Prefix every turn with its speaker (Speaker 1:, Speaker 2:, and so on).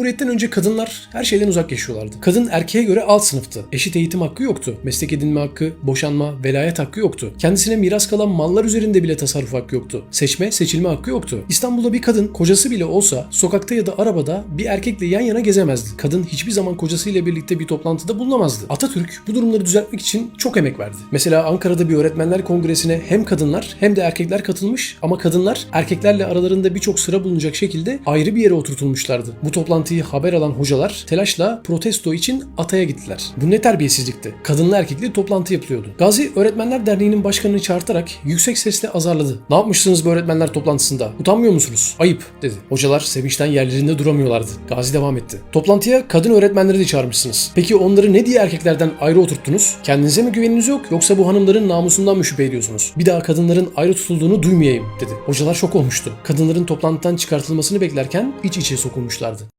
Speaker 1: Cumhuriyetten önce kadınlar her şeyden uzak yaşıyorlardı. Kadın erkeğe göre alt sınıftı. Eşit eğitim hakkı yoktu. Meslek edinme hakkı, boşanma, velayet hakkı yoktu. Kendisine miras kalan mallar üzerinde bile tasarruf hakkı yoktu. Seçme, seçilme hakkı yoktu. İstanbul'da bir kadın kocası bile olsa sokakta ya da arabada bir erkekle yan yana gezemezdi. Kadın hiçbir zaman kocasıyla birlikte bir toplantıda bulunamazdı. Atatürk bu durumları düzeltmek için çok emek verdi. Mesela Ankara'da bir öğretmenler kongresine hem kadınlar hem de erkekler katılmış ama kadınlar erkeklerle aralarında birçok sıra bulunacak şekilde ayrı bir yere oturtulmuşlardı. Bu toplantıyı haber alan hocalar telaşla protesto için Atay'a gittiler. Bu ne terbiyesizlikti. Kadınlı erkekli toplantı yapılıyordu. Gazi Öğretmenler Derneği'nin başkanını çağırtarak yüksek sesle azarladı. Ne yapmışsınız bu öğretmenler toplantısında? Utanmıyor musunuz? Ayıp dedi. Hocalar sevinçten yerlerinde duramıyorlardı. Gazi devam etti. Toplantıya kadın öğretmenleri de çağırmışsınız. Peki onları ne diye erkeklerden ayrı oturttunuz? Kendinize mi güveniniz yok yoksa bu hanımların namusundan mı şüphe ediyorsunuz? Bir daha kadınların ayrı tutulduğunu duymayayım dedi. Hocalar şok olmuştu. Kadınların toplantıdan çıkartılmasını beklerken iç içe sokulmuşlardı.